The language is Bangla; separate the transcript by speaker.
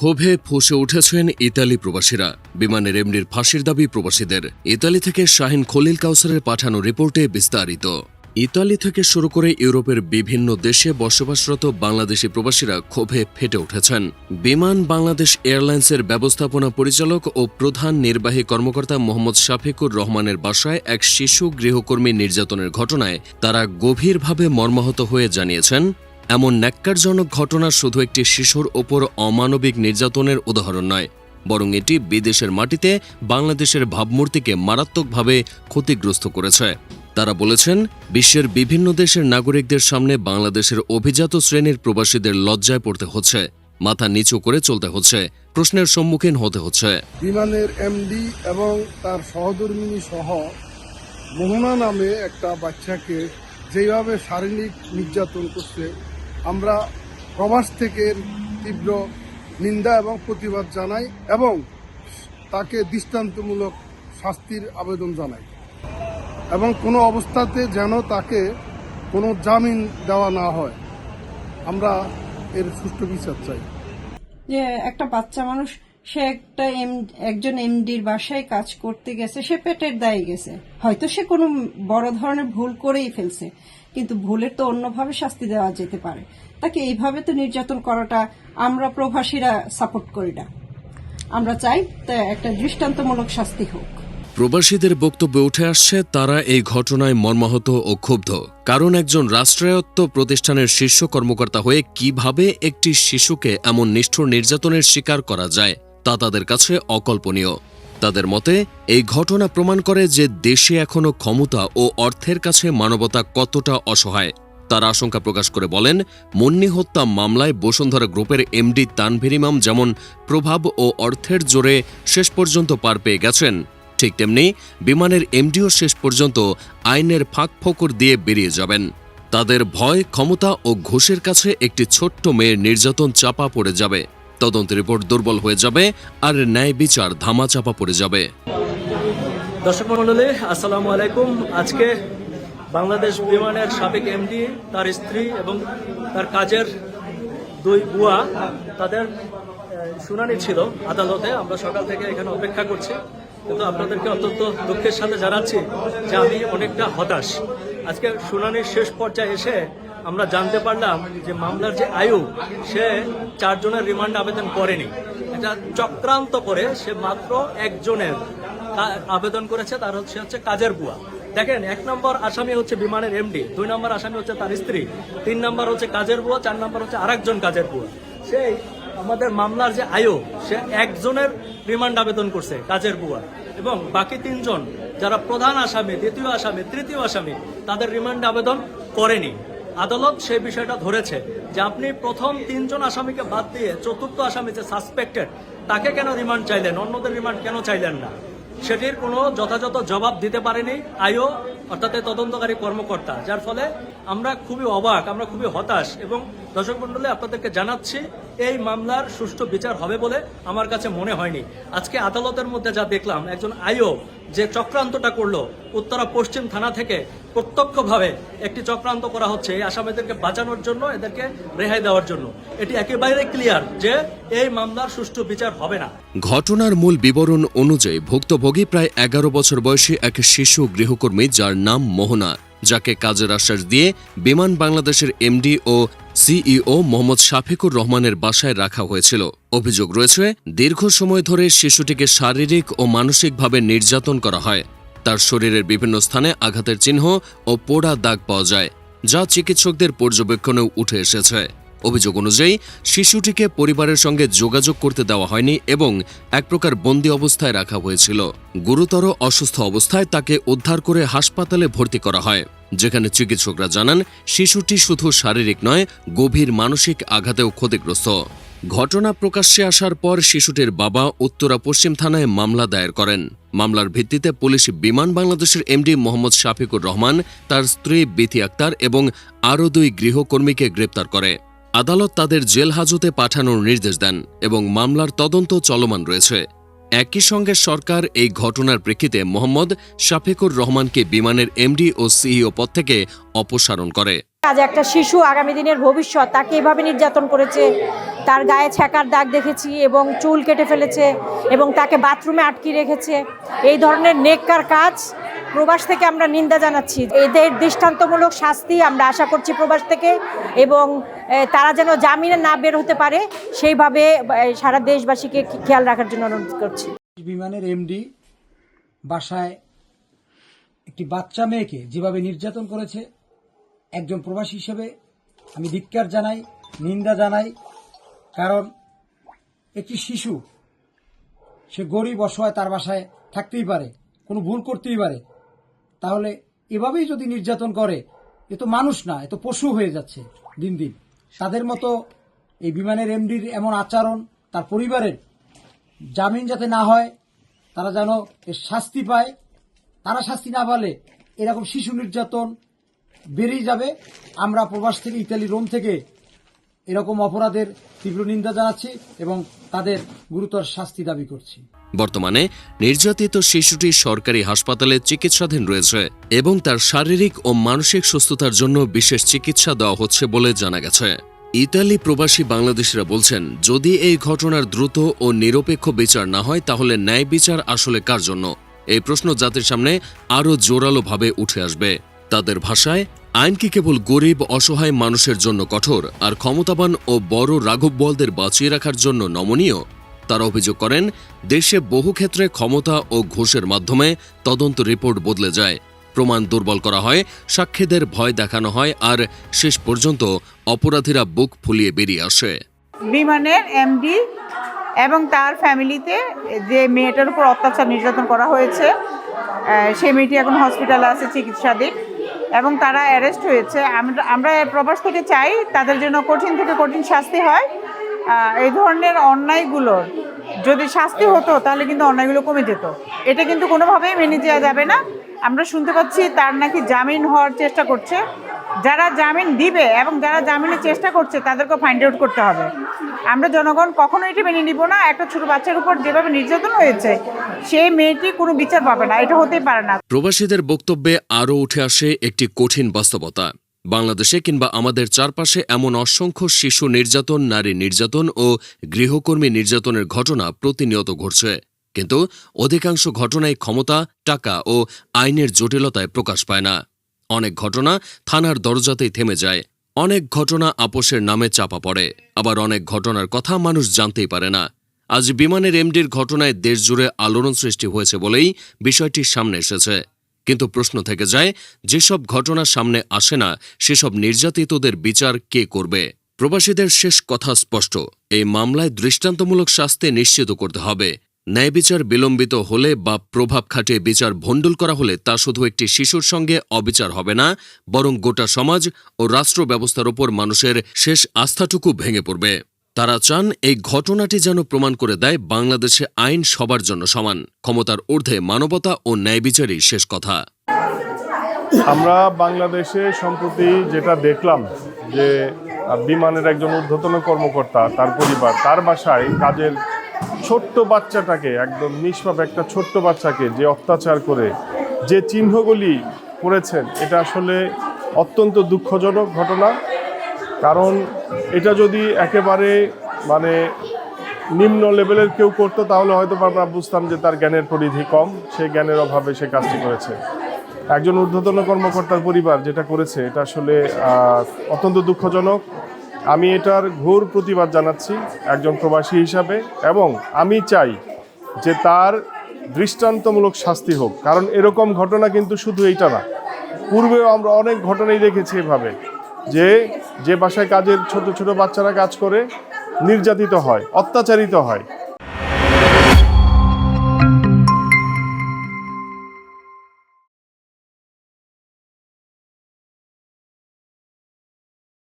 Speaker 1: ক্ষোভে ফসে উঠেছেন ইতালি প্রবাসীরা বিমানের এমনির ফাঁসির দাবি প্রবাসীদের ইতালি থেকে শাহিন খলিল কাউসারের পাঠানো রিপোর্টে বিস্তারিত ইতালি থেকে শুরু করে ইউরোপের বিভিন্ন দেশে বসবাসরত বাংলাদেশি প্রবাসীরা ক্ষোভে ফেটে উঠেছেন বিমান বাংলাদেশ এয়ারলাইন্সের ব্যবস্থাপনা পরিচালক ও প্রধান নির্বাহী কর্মকর্তা মোহাম্মদ শাফিকুর রহমানের বাসায় এক শিশু গৃহকর্মী নির্যাতনের ঘটনায় তারা গভীরভাবে মর্মাহত হয়ে জানিয়েছেন এমন ন্যাক্কারজনক ঘটনা শুধু একটি শিশুর ওপর অমানবিক নির্যাতনের উদাহরণ নয় বরং এটি বিদেশের মাটিতে বাংলাদেশের ভাবমূর্তিকে মারাত্মকভাবে ক্ষতিগ্রস্ত করেছে তারা বলেছেন বিশ্বের বিভিন্ন দেশের নাগরিকদের সামনে বাংলাদেশের অভিজাত শ্রেণীর প্রবাসীদের লজ্জায় পড়তে হচ্ছে মাথা নিচু করে চলতে হচ্ছে প্রশ্নের সম্মুখীন হতে হচ্ছে বিমানের এমডি এবং তার সহধর্মিনী সহ মোহনা নামে একটা বাচ্চাকে যেভাবে শারীরিক নির্যাতন করছে আমরা প্রবাস থেকে তীব্র নিন্দা এবং প্রতিবাদ জানাই এবং তাকে দৃষ্টান্তমূলক শাস্তির আবেদন জানাই এবং কোনো অবস্থাতে যেন তাকে কোনো জামিন দেওয়া না হয় আমরা এর সুষ্ঠু বিচার চাই
Speaker 2: যে একটা বাচ্চা মানুষ সে একটা একজন এমডির বাসায় কাজ করতে গেছে সে পেটের দায়ে গেছে হয়তো সে কোনো বড় ধরনের ভুল করেই ফেলছে কিন্তু ভুলের তো অন্যভাবে শাস্তি দেওয়া যেতে পারে তাকে এইভাবে তো নির্যাতন করাটা আমরা প্রবাসীরা সাপোর্ট করি না আমরা চাই একটা দৃষ্টান্তমূলক শাস্তি হোক
Speaker 3: প্রবাসীদের বক্তব্যে উঠে আসছে তারা এই ঘটনায় মর্মাহত ও ক্ষুব্ধ কারণ একজন রাষ্ট্রায়ত্ত প্রতিষ্ঠানের শীর্ষ কর্মকর্তা হয়ে কিভাবে একটি শিশুকে এমন নিষ্ঠুর নির্যাতনের শিকার করা যায় তা তাদের কাছে অকল্পনীয় তাদের মতে এই ঘটনা প্রমাণ করে যে দেশে এখনও ক্ষমতা ও অর্থের কাছে মানবতা কতটা অসহায় তার আশঙ্কা প্রকাশ করে বলেন মন্নি হত্যা মামলায় বসুন্ধরা গ্রুপের এমডি তানভীর ইমাম যেমন প্রভাব ও অর্থের জোরে শেষ পর্যন্ত পার পেয়ে গেছেন ঠিক তেমনি বিমানের এমডিও শেষ পর্যন্ত আইনের ফাঁক ফকর দিয়ে বেরিয়ে যাবেন তাদের ভয় ক্ষমতা ও ঘোষের কাছে একটি ছোট্ট মেয়ের নির্যাতন চাপা পড়ে যাবে তদন্ত রিপোর্ট দুর্বল হয়ে যাবে আর ন্যায় বিচার ধামাচাপা পড়ে যাবে
Speaker 4: দর্শক মন্ডলী আসসালামু আলাইকুম আজকে বাংলাদেশ বিমানের সাবেক এমডি তার স্ত্রী এবং তার কাজের দুই বুয়া তাদের শুনানি ছিল আদালতে আমরা সকাল থেকে এখানে অপেক্ষা করছি কিন্তু আপনাদেরকে অত্যন্ত দুঃখের সাথে জানাচ্ছি যে আমি অনেকটা হতাশ আজকে শুনানির শেষ পর্যায়ে এসে আমরা জানতে পারলাম যে মামলার যে আয়ু সে চারজনের রিমান্ড আবেদন করেনি এটা চক্রান্ত করে সে মাত্র একজনের আবেদন করেছে তার হচ্ছে হচ্ছে কাজের বুয়া দেখেন এক নম্বর আসামি হচ্ছে বিমানের এমডি দুই নম্বর আসামি হচ্ছে তার স্ত্রী তিন নম্বর হচ্ছে কাজের বুয়া চার নম্বর হচ্ছে আরেকজন কাজের বুয়া সেই আমাদের মামলার যে আয়ু সে একজনের রিমান্ড আবেদন করছে কাজের বুয়া এবং বাকি তিনজন যারা প্রধান আসামি দ্বিতীয় আসামি তৃতীয় আসামি তাদের রিমান্ড আবেদন করেনি আদালত সেই বিষয়টা ধরেছে যে আপনি প্রথম তিনজন আসামিকে বাদ দিয়ে চতুর্থ আসামি যে সাসপেক্টেড তাকে কেন রিমান্ড চাইলেন অন্যদের রিমান্ড কেন চাইলেন না সেটির কোনো যথাযথ জবাব দিতে পারেনি আইও অর্থাৎ তদন্তকারী কর্মকর্তা যার ফলে আমরা খুবই অবাক আমরা খুবই হতাশ এবং দর্শক মন্ডলে আপনাদেরকে জানাচ্ছি এই মামলার সুষ্ঠু বিচার হবে বলে আমার কাছে মনে হয়নি আজকে আদালতের মধ্যে যা দেখলাম একজন আইও যে চক্রান্তটা করলো উত্তরা পশ্চিম থানা থেকে প্রত্যক্ষভাবে একটি চক্রান্ত করা হচ্ছে এই আসামিদেরকে বাঁচানোর জন্য এদেরকে রেহাই দেওয়ার জন্য এটি একেবারে ক্লিয়ার যে এই মামলার সুষ্ঠু বিচার হবে না
Speaker 3: ঘটনার মূল বিবরণ অনুযায়ী ভুক্তভোগী প্রায় এগারো বছর বয়সী এক শিশু গৃহকর্মী যার নাম মোহনা যাকে কাজের আশ্বাস দিয়ে বিমান বাংলাদেশের এমডি ও সিইও মোহাম্মদ শাফিকুর রহমানের বাসায় রাখা হয়েছিল অভিযোগ রয়েছে দীর্ঘ সময় ধরে শিশুটিকে শারীরিক ও মানসিকভাবে নির্যাতন করা হয় তার শরীরের বিভিন্ন স্থানে আঘাতের চিহ্ন ও পোড়া দাগ পাওয়া যায় যা চিকিৎসকদের পর্যবেক্ষণেও উঠে এসেছে অভিযোগ অনুযায়ী শিশুটিকে পরিবারের সঙ্গে যোগাযোগ করতে দেওয়া হয়নি এবং এক প্রকার বন্দি অবস্থায় রাখা হয়েছিল গুরুতর অসুস্থ অবস্থায় তাকে উদ্ধার করে হাসপাতালে ভর্তি করা হয় যেখানে চিকিৎসকরা জানান শিশুটি শুধু শারীরিক নয় গভীর মানসিক আঘাতেও ক্ষতিগ্রস্ত ঘটনা প্রকাশ্যে আসার পর শিশুটির বাবা উত্তরা পশ্চিম থানায় মামলা দায়ের করেন মামলার ভিত্তিতে পুলিশ বিমান বাংলাদেশের এমডি মোহাম্মদ শাফিকুর রহমান তার স্ত্রী বিথি আক্তার এবং আরও দুই গৃহকর্মীকে গ্রেপ্তার করে আদালত তাদের জেল হাজতে পাঠানোর নির্দেশ দেন এবং মামলার তদন্ত চলমান রয়েছে একই সঙ্গে সরকার এই ঘটনার প্রেক্ষিতে মোহাম্মদ শাফেকুর রহমানকে বিমানের এমডি ও সিইও পদ থেকে অপসারণ করে
Speaker 5: আজ একটা শিশু আগামী দিনের ভবিষ্যৎ তাকে এভাবে নির্যাতন করেছে তার গায়ে ছ্যাঁকার দাগ দেখেছি এবং চুল কেটে ফেলেছে এবং তাকে বাথরুমে আটকে রেখেছে এই ধরনের নেককার কাজ প্রবাস থেকে আমরা নিন্দা জানাচ্ছি এদের দৃষ্টান্তমূলক শাস্তি আমরা আশা করছি প্রবাস থেকে এবং তারা যেন জামিনে না বের হতে পারে সেইভাবে সারা দেশবাসীকে খেয়াল রাখার জন্য অনুরোধ করছি
Speaker 6: বিমানের এমডি বাসায় একটি বাচ্চা মেয়েকে যেভাবে নির্যাতন করেছে একজন প্রবাসী হিসেবে আমি ধিক্কার জানাই নিন্দা জানাই কারণ একটি শিশু সে গরিব অসহায় তার বাসায় থাকতেই পারে কোনো ভুল করতেই পারে তাহলে এভাবেই যদি নির্যাতন করে এ তো মানুষ না এ তো পশু হয়ে যাচ্ছে দিন দিন তাদের মতো এই বিমানের এমডির এমন আচরণ তার পরিবারের জামিন যাতে না হয় তারা যেন এর শাস্তি পায় তারা শাস্তি না পালে এরকম শিশু নির্যাতন বেড়েই যাবে আমরা প্রবাস থেকে ইতালি রোম থেকে এরকম অপরাধের তীব্র নিন্দা জানাচ্ছি এবং তাদের গুরুতর শাস্তি দাবি করছি
Speaker 3: বর্তমানে নির্যাতিত শিশুটি সরকারি হাসপাতালে চিকিৎসাধীন রয়েছে এবং তার শারীরিক ও মানসিক সুস্থতার জন্য বিশেষ চিকিৎসা দেওয়া হচ্ছে বলে জানা গেছে ইতালি প্রবাসী বাংলাদেশিরা বলছেন যদি এই ঘটনার দ্রুত ও নিরপেক্ষ বিচার না হয় তাহলে ন্যায় বিচার আসলে কার জন্য এই প্রশ্ন জাতির সামনে আরও জোরালোভাবে উঠে আসবে তাদের ভাষায় আইনকে কেবল গরিব অসহায় মানুষের জন্য কঠোর আর ক্ষমতাবান ও বড় রাঘব বলদের বাঁচিয়ে রাখার জন্য নমনীয় তারা অভিযোগ করেন দেশে বহু ক্ষেত্রে ক্ষমতা ও ঘোষের মাধ্যমে তদন্ত রিপোর্ট বদলে যায় প্রমাণ দুর্বল করা হয় সাক্ষীদের ভয় দেখানো হয় আর শেষ পর্যন্ত অপরাধীরা বুক ফুলিয়ে বেরিয়ে আসে
Speaker 7: বিমানের এমডি এবং তার ফ্যামিলিতে যে মেয়েটার উপর অত্যাচার নির্যাতন করা হয়েছে সেই মেয়েটি এখন হসপিটালে আছে চিকিৎসাধীন এবং তারা অ্যারেস্ট হয়েছে আমরা প্রবাস থেকে চাই তাদের জন্য কঠিন থেকে কঠিন শাস্তি হয় এই ধরনের অন্যায়গুলোর যদি শাস্তি হতো তাহলে কিন্তু অন্যায়গুলো কমে যেত এটা কিন্তু কোনোভাবেই মেনে যাওয়া যাবে না আমরা শুনতে পাচ্ছি তার নাকি জামিন হওয়ার চেষ্টা করছে যারা জামিন দিবে এবং যারা জামিনের চেষ্টা করছে তাদেরকে ফাইন্ড আউট করতে হবে আমরা জনগণ কখনো এটি মেনে নিব না একটা ছোট বাচ্চার উপর যেভাবে নির্যাতন হয়েছে সেই মেয়েটি কোনো বিচার পাবে না এটা হতেই পারে না
Speaker 3: প্রবাসীদের বক্তব্যে আরও উঠে আসে একটি কঠিন বাস্তবতা বাংলাদেশে কিংবা আমাদের চারপাশে এমন অসংখ্য শিশু নির্যাতন নারী নির্যাতন ও গৃহকর্মী নির্যাতনের ঘটনা প্রতিনিয়ত ঘটছে কিন্তু অধিকাংশ ঘটনায় ক্ষমতা টাকা ও আইনের জটিলতায় প্রকাশ পায় না অনেক ঘটনা থানার দরজাতেই থেমে যায় অনেক ঘটনা আপোষের নামে চাপা পড়ে আবার অনেক ঘটনার কথা মানুষ জানতেই পারে না আজ বিমানের এমডির ঘটনায় দেশ জুড়ে আলোড়ন সৃষ্টি হয়েছে বলেই বিষয়টি সামনে এসেছে কিন্তু প্রশ্ন থেকে যায় যেসব ঘটনা সামনে আসে না সেসব নির্যাতিতদের বিচার কে করবে প্রবাসীদের শেষ কথা স্পষ্ট এই মামলায় দৃষ্টান্তমূলক শাস্তি নিশ্চিত করতে হবে ন্যায়বিচার বিলম্বিত হলে বা প্রভাব খাটিয়ে বিচার ভণ্ডুল করা হলে তা শুধু একটি শিশুর সঙ্গে অবিচার হবে না বরং গোটা সমাজ ও রাষ্ট্র ব্যবস্থার ওপর মানুষের শেষ আস্থাটুকু ভেঙে পড়বে তারা চান এই ঘটনাটি যেন প্রমাণ করে দেয় বাংলাদেশে আইন সবার জন্য সমান ক্ষমতার ঊর্ধ্বে মানবতা ও ন্যায়বিচারই শেষ কথা
Speaker 8: আমরা বাংলাদেশে সম্প্রতি যেটা দেখলাম যে বিমানের একজন ঊর্ধ্বতন কর্মকর্তা তার পরিবার তার বাসায় কাজের ছোট্ট বাচ্চাটাকে একদম নিষ্পাপ একটা ছোট্ট বাচ্চাকে যে অত্যাচার করে যে চিহ্নগুলি করেছেন এটা আসলে অত্যন্ত দুঃখজনক ঘটনা কারণ এটা যদি একেবারে মানে নিম্ন লেভেলের কেউ করতো তাহলে হয়তো আমরা বুঝতাম যে তার জ্ঞানের পরিধি কম সে জ্ঞানের অভাবে সে কাজটি করেছে একজন ঊর্ধ্বতন কর্মকর্তার পরিবার যেটা করেছে এটা আসলে অত্যন্ত দুঃখজনক আমি এটার ঘোর প্রতিবাদ জানাচ্ছি একজন প্রবাসী হিসাবে এবং আমি চাই যে তার দৃষ্টান্তমূলক শাস্তি হোক কারণ এরকম ঘটনা কিন্তু শুধু এইটা না পূর্বেও আমরা অনেক ঘটনাই দেখেছি এভাবে যে যে বাসায় কাজের ছোট ছোট বাচ্চারা কাজ করে নির্যাতিত হয় অত্যাচারিত হয়